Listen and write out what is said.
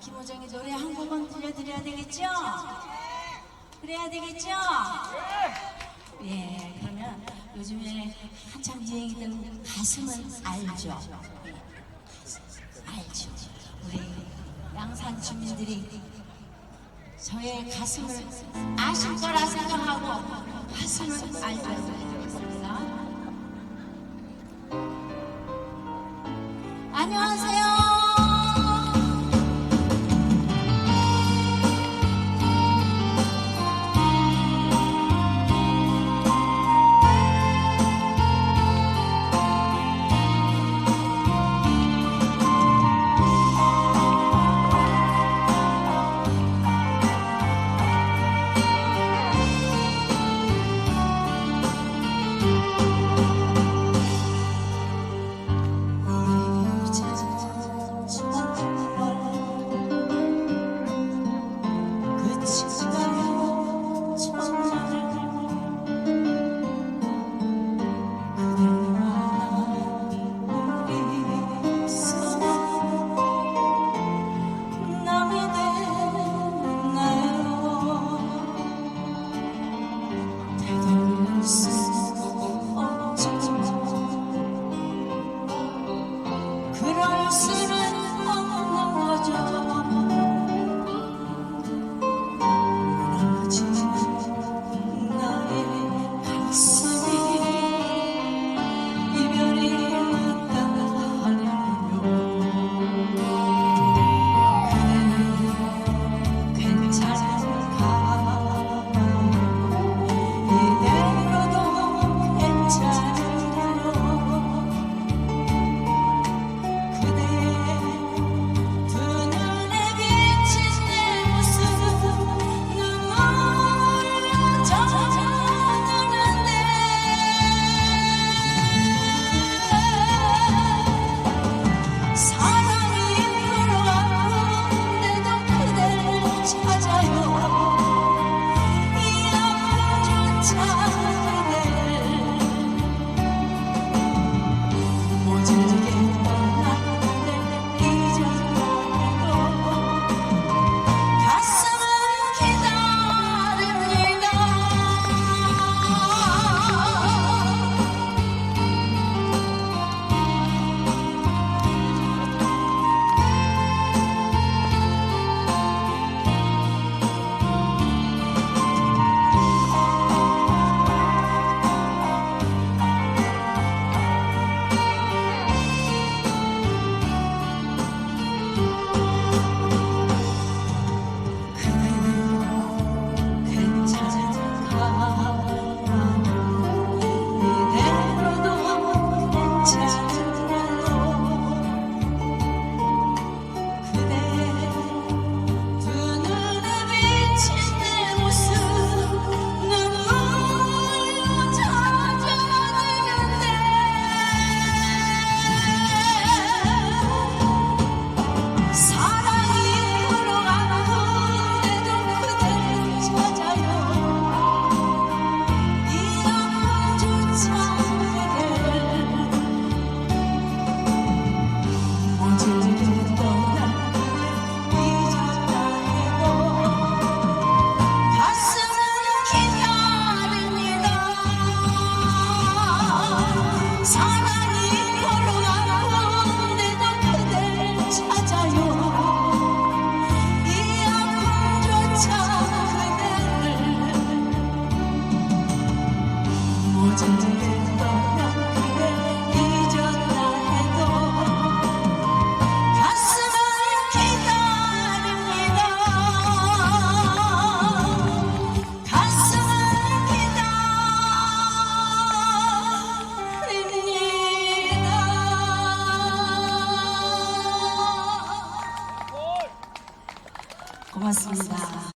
김호정이 노래 한 곡은 들려드려야 되겠죠? 그래야 되겠죠? 예, 그러면 요즘에 한참 유행이던 가슴은 알죠? 알죠? 우리 양산 주민들이 저의 가슴을 아실 거라 생각하고 가슴을 알죠? 안녕하세요. today.